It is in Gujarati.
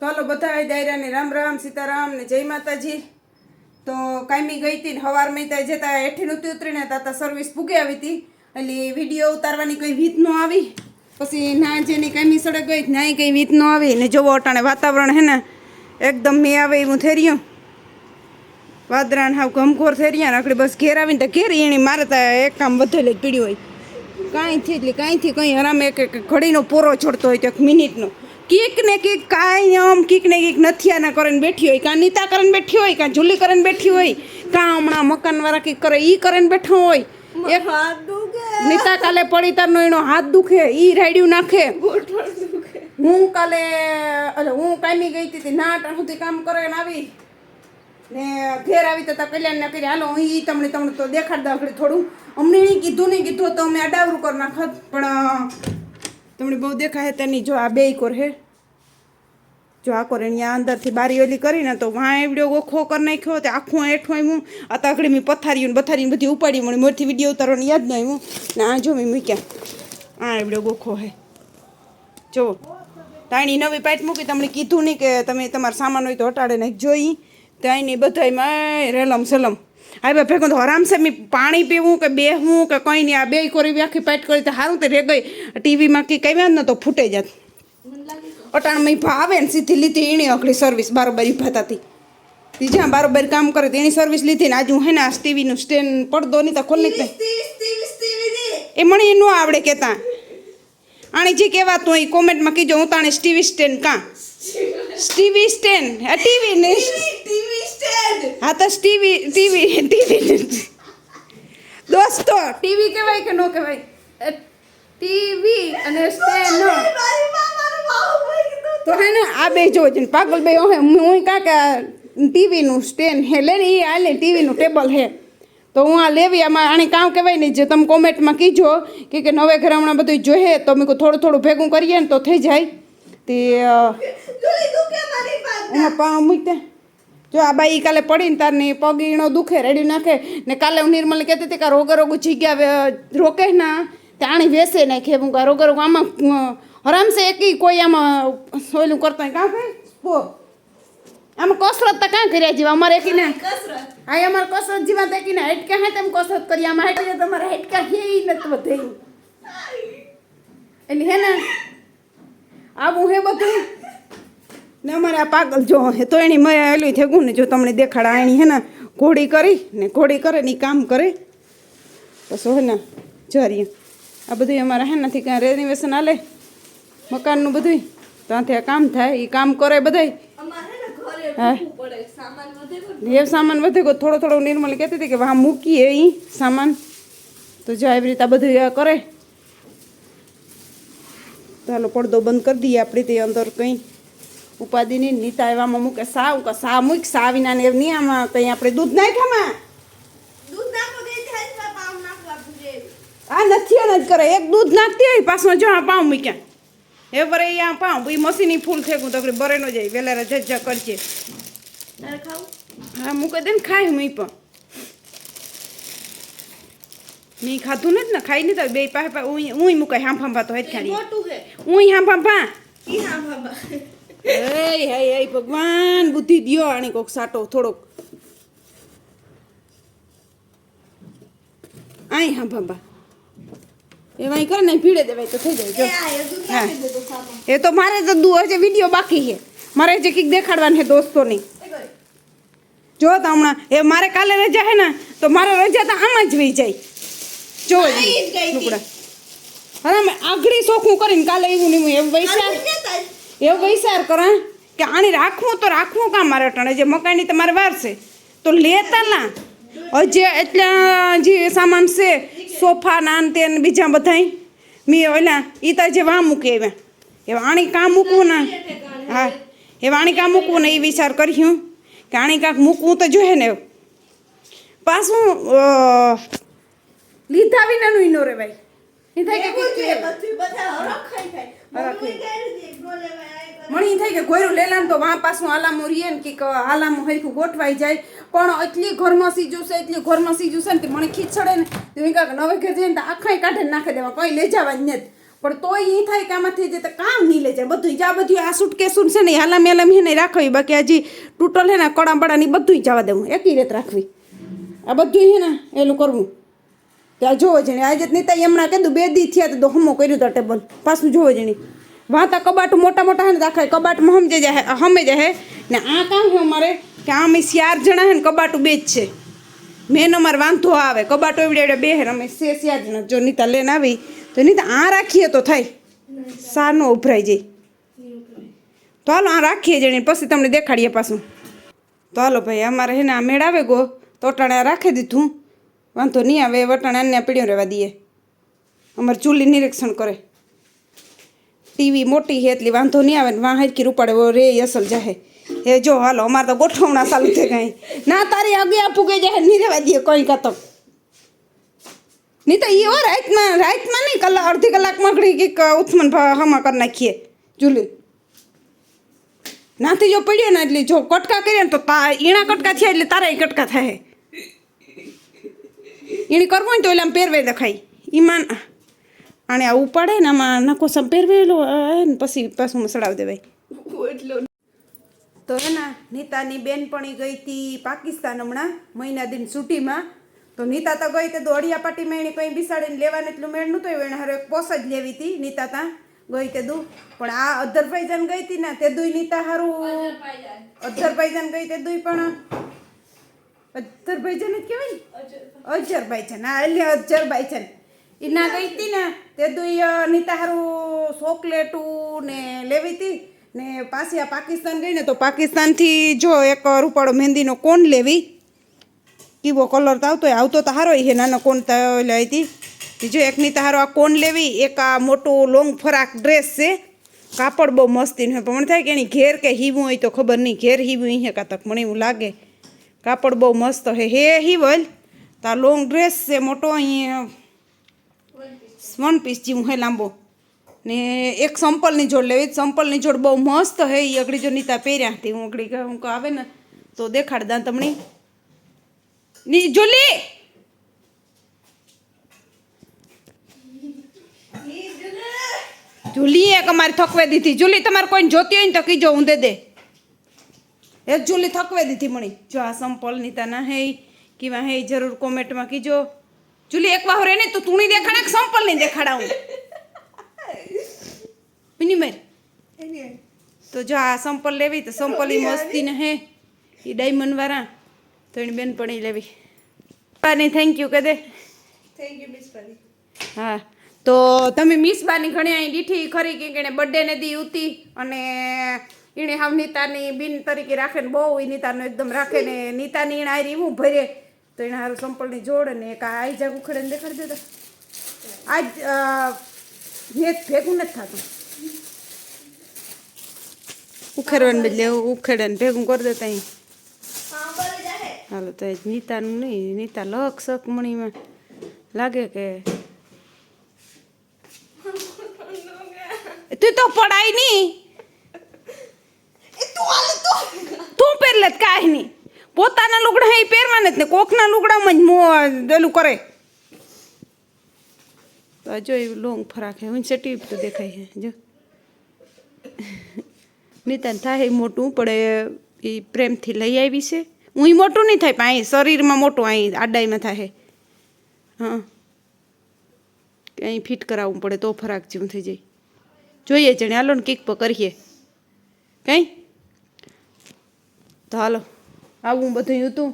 તો હાલો બધા દાયરાને રામ રામ, સીતારામ ને જય માતાજી. તો કાયમી ગઈ હતી ને હવારમાં ત્યાં જતા હેઠી નહોતી ઉતરીને તાતા સર્વિસ ભૂગી આવી હતી. એટલે વીડિયો ઉતારવાની કોઈ રીત ન આવી. પછી ના જેની કાયમી સડક ગઈ નાય કંઈ રીત ન આવી. ને જોવો અટાણે વાતાવરણ હે ને, એકદમ મેં આવે એવું થઈ રહ્યું. વાદરાને હાવ ગમખોર થઈ રહ્યા આપણે બસ ઘેર આવીને તો ઘેર એની મારે તો એક કામ વધેલું જ પીડ્યું હોય. કાંઈથી એટલે કાંઈથી કંઈ આરામ એક એક ઘડીનો પોરો છોડતો હોય તો એક મિનિટનો. કીક ને કીક કાંઈ આમ કીક ને કીક નથિયાના કરીને બેઠી હોય કાં નીતા કરીને બેઠી હોય કાં જુલી કરીને બેઠી હોય કાં હમણાં મકાનવાળા કીક કરે ઈ કરીને બેઠો હોય. એક નીતા કાલે પડી તારનો એનો હાથ દુખે ઈ રાડ્યું નાખે. હું કાલે હું કામી ગઈ હતી ના ટાણ સુધી કામ કરે આવી. ને ઘેર આવી તો કલ્યાણ ના કરી હાલો હું ઈ તમને તમને તો દેખાડ દઉં થોડું. અમને નહીં કીધું નહીં કીધું તો અમે અડાવરું કરી નાખત પણ તમને બહુ દેખાય તેની જો આ બે કોર હે જો આ કોર અહીંયા અંદરથી બારી ઓલી કરીને તો વાં એવડો ગોખો કરી નાખ્યો તે આખું એઠું આવ્યું આ તાકડી મેં પથારીયું ને બથારીને બધી ઉપાડી મળી. મોરથી વીડિયો ઉતારવાની યાદ ન આવ્યું. ને આ જો મેં મૂક્યા. આ એવડો ગોખો હે જો તાણી નવી પાઇટ મૂકી તમને કીધું નહીં કે તમે તમારો સામાન હોય તો હટાડે નાખ જોઈ. ત્યાં બધા રેલમ સલમ હા ભાઈ ભેગું તો મેં પાણી પીવું કે બેહવું કે કંઈ નહીં આ બે કોરી આખી પેટ કરી તો સારું તે રે ગઈ ટીવીમાં કે કઈ ને તો ફૂટે જાત. અટાણ મેં ભાવે ને સીધી લીધી એની અઘડી સર્વિસ બારોબાર ઊભા હતી. તી જ્યાં બારોબાર કામ કરે તેની સર્વિસ લીધી ને આજે હું હે ને આ ટીવીનું સ્ટેન્ડ પડદો નહીં તો ખોલી એ મને એ ન આવડે કહેતા. આણી જે કહેવાતું હોય કોમેન્ટમાં કીજો હું તાણે સ્ટીવી સ્ટેન્ડ કાં સ્ટીવી સ્ટેન્ડ આ ટીવી ને હા તો ટીવી ટીવી ટીવી દોસ્તો. ટીવી કહેવાય કે ન કહેવાય? ટીવી અને સ્ટેન્ડ. તો હે ને આ બે જો છે પાગલ બે હે હું કાંકા ટીવીનું સ્ટેન્ડ હે. લે ને એ હાલે ટીવીનું ટેબલ હે. તો હું આ લેવી આમાં આને કામ કહેવાય ને જે તમે કોમેન્ટમાં કીજો કે કે નવે ઘરે હમણાં બધું જોઈએ તો મેં થોડું થોડું ભેગું કરીએ ને તો થઈ જાય. તે એમાં પા મૂકતે જો આ બાઈ કાલે પડીને તારની પગ ઈણો દુખે રેડી નાખે. ને કાલે હું નિર્મલ કહેતી હતી કે રોગે રોગું જગ્યા રોકે ના. તે આણી વેસે નાખે હું કા રોગે રોગ આમાં આરામસે એકી કોઈ આમાં સોયલું કરતા કાં બો આમાં કસરત તો કાં કર્યા જેવા? અમારે એકીને હા અમારે કસરત જેવા તો એકીને હેટકા હે તેમ કસરત કરી આમાં હેટકા તમારે હેટકા હે ઈ નથી વધે એટલે હે ને આવું હે બધું? ને અમારે આ પાગલ જો હે તો એની મેં એલું થયું ને જો તમને દેખાડા એની હે ને ઘોડી કરી ને ઘોડી કરે ને કામ કરે. પછી હે ને જરીએ આ બધું અમારે હે નથી કાંઈ રેનિવેશન હાલે? મકાનનું બધું ત્યાંથી આ કામ થાય એ કામ કરે બધાય? હા એ સામાન વધે ગયો થોડો થોડો નિર્મલ કહેતી હતી કે વાહ મૂકીએ એ સામાન. તો જો એવી રીતે આ બધું કરે. ચાલો પડદો બંધ કરી દઈએ આપણે તે અંદર કંઈ. ઉપાધિ નહીં નીતા એવામાં મૂકે સાવ કે સા મૂક સા વિના ને નહીં આમાં ત્યાં આપણે દૂધ નાખામાં આ નથી જ કરે. એક દૂધ નાખતી હોય પાછો જો આ પાઉં મૂક્યા. એ બરે આ પાઉં એ મસીની ફૂલ ફેંકું તો બરે ન જાય વેલા જજ્જા કરજે. હા મૂકે દે ને ખાય હું પણ. મેં ખાધું નથી ને ખાઈ નહીં તો બે પાસે ઊંઈ મૂકે મુકાય હાંફ હાંફા તો હેઠ ખાડી હું હાંફ હાંફા હે હે ભગવાન બુદ્ધિ દિયો આને કોક સાટો થોડોક. આય હા હાંફા એ વાંઈ કરે ને ભીડે દેવાય તો થઈ જાય જો. હા. એ તો મારે તો દુ હજે વીડિયો બાકી છે. મારે જે કંઈક દેખાડવાનું છે દોસ્તોની જો તો હમણાં એ મારે કાલે રજા હે ને તો મારે રજા તો આમાં જ વહી જાય. જો ટુકડા હવે આગળી શોખું કરીને કાલે એવું નહીં એવું વૈસાર એવું વિચાર કરા કે આણી રાખવું તો રાખવું કાં મારે અટાણે, જે મકાઈની તમારે વાર છે. તો લેતા ના. હજી એટલા જે સામાન છે, સોફા નાન તે બીજા બધાય, મેં ઓલા એ તો જે વા મૂકે એવા એ આણી કાં મૂકવું ના? હા, એ વાણી કાં મૂકવું ને? એ વિચાર કર્યું કે આણી કાંક મૂકવું તો જોઈએ ને. પાછું લીધા વિનાનું ઈનો રે ભાઈ એ થાય કે મણી થાય કે ગોયરું લેલાન તો વાં પાછું હાલામું રીએ ને કે હાલામું હરખું ગોઠવાઈ જાય. પણ એટલી ઘરમાં સીજું છે એટલી ઘરમાં સીજું છે ને તે મને ખીચડે ને તો એમ કાંક નવે ઘેર જઈને તો આખાય કાઢે નાખી દેવા કંઈ લઈ જવા જ નથી પણ તોય એ થાય કે આમાંથી જે તો કામ નહીં લે જાય. બધું જા બધું આ સુટકેસું છે ને હાલામ એલામ એને રાખવી. બાકી હજી ટૂટલ હે ને કડા બડાની બધું જવા દેવું. એકી રીત રાખવી. આ બધું હે ને એલું કરવું. ત્યાં જોવો જણી. આજે જ નહીં તો હમણાં કીધું, બે દી થયા તો હમો કર્યું તો ટેબલ. પાછું જોવો જણી. વાતા કબાટ મોટા મોટા હે ને દાખલા કબાટમાં સમજે જાય હમે જાય ને આ કામ છે અમારે, કે આમ ચાર જણા હે ને કબાટું બે જ છે. મેન અમારે વાંધો આવે. કબાટો એવડે એવડે બે અમે સે ચાર જણા. જો નીતા લઈને આવી, તો નીતા આ રાખીએ તો થાય. સારનો ઉભરાઈ જાય. તો હાલો આ રાખીએ જણી, પછી તમને દેખાડીએ પાછું. તો હાલો ભાઈ, અમારે હે ને આ મેળ આવે ગો. તો અટાણે આ રાખી દીધું. વાંધો નહીં આવે વટાણ અન્ય પીડ્યો રહેવા દઈએ. અમારે ચૂલી નિરીક્ષણ કરે. ટીવી મોટી છે એટલી વાંધો નહીં આવે ને વાં હરકી રૂપાડે રે અસલ જાહે. એ જો હાલો, અમારે તો ગોઠવણા ચાલુ છે ગઈ ના, તારી આગે આપું ગઈ જાય નહીં રહેવા દઈએ કોઈ કાતો નહીં તો એ હો, રાતમાં રાતમાં નહીં કલાક અડધી કલાકમાં ઘડી કંઈક ઉથમન હમા કરી નાખીએ ચૂલી. નાથી જો પડ્યો ને એટલે જો કટકા કરીએ ને તો તા, ઈણા કટકા થયા એટલે તારા કટકા થાય એણે કરવું હોય ને તો એટલે આમ પહેરવે દેખાય. ઈમાન આને આ ઉપાડે ને આમાં નકો સમ પહેરવેલો ને પછી પાછું મસળાવી દેવાય. તો હે ને નીતાની બેનપણી ગઈ હતી પાકિસ્તાન હમણાં મહિના દિન છૂટીમાં તો નીતા તો ગઈ તે દોડિયા પાટીમાં એણે કંઈ બિસાડીને લેવાનું એટલું મેળ નહોતો એણે હારે એક પોસ જ લેવી હતી નીતા ત્યાં ગઈ તે દુ. પણ આ અધરભાઈજાન ગઈ હતી ને તે દુઈ નીતા હારું અધરભાઈજાન ગઈ તે દુઈ પણ અધરભાઈજાન જ કહેવાય ને? અજરભાઈજાન હા એટલે અજરભાઈજાન એ ના ગઈ હતી ને તે દુઈ અ, નીતા હારું ચોકલેટું ને લેવી હતી ને પાછી આ પાકિસ્તાન ગઈ ને તો પાકિસ્તાનથી જો એક રૂપાળો મહેંદીનો કોન લેવી? કીવો કલર તો આવતો હોય? આવતો તો હારો એ નાનો કોન તો લઈ હતી. બીજો એકની તો હારો આ કોન લેવી એક આ મોટું લોંગ ફરાક ડ્રેસ છે. કાપડ બહુ મસ્તી હોય પણ મને થાય કે એની ઘેર કે હીવું હોય તો ખબર નહીં. ઘેર હીવું હે કાતક મને એવું લાગે. કાપડ બહુ મસ્ત હે હે હિવલ તો લોંગ ડ્રેસ છે, મોટો અહીંયા વન પીસ જેવું હે લાંબો. ને એક સંપલની જોડ લેવી સંપલની જોડ બહુ મસ્ત હે. એ અગડી જો નીતા પહેર્યા હતી. હું અગડી હું આવે ને, તો દેખાડ દા તમને ની, જોલી! જુલી એક અમારી થકવે દીધી. જુલી, તમારે કોઈને જોતી હોય ને તો કીજો, હું દે દે. એ જ જુલી થકવે દીધી મણી જો આ સંપલ નીતા ના હે કીવા હે જરૂર કોમેન્ટમાં કીજો. જુલી એક વાહો રે ને તો તુણી દેખાડા કે સંપલ નહીં દેખાડાવું? મિનિમર તો જો આ સંપલ લેવી તો સંપલ મસ્તી ને હે. એ ડાયમંડ વાળા. તો એની બેનપણી લેવી. પાની થેન્ક યુ કે દે. થેન્ક યુ મિસ હા. તો તમે મિસ બાની ઘણી અહીં દીઠી ખરી કે એને બર્થડે ને દી ઉતી અને એણે હાવ નીતાની બિન તરીકે રાખે ને બહુ એ નીતાનો એકદમ રાખે ને નીતાની એણે આરી હું ભરે. તો એણે હારું સંપળની જોડ ને એક આ આઈ જાગ ઉખડે ને દેખાડી દેતા. આજ નેત ભેગું નથી થતું. ઉખેરવાને બદલે ઉખેડે ને ભેગું કરી દેતા હાલો તો નીતાનું નહીં નીતા લક સક મણીમાં લાગે કે તું તો પડાય નહીં એ તું હાલ તો તું પહેરલે જ કાંઈ નહીં. પોતાના લુગડા એ પહેરવાના જ ને, કોકના લુગડામાં જ મો કરે. તો જો એ લોંગ ફરાક હે હું ટીપ તો દેખાય છે, જો. નીતાને થાય મોટું, પણ એ પ્રેમથી લઈ આવી છે. હું મોટું નહીં થાય, પણ અહીં શરીરમાં મોટું અહીં આડાઈમાં થાય. હા. અહીં ફિટ કરાવવું પડે તો ફરાક જેવું થઈ જાય. જોઈએ જણે હાલો ને કિક પર કરીએ. કંઈ? તો હાલો. આવું બધું હતું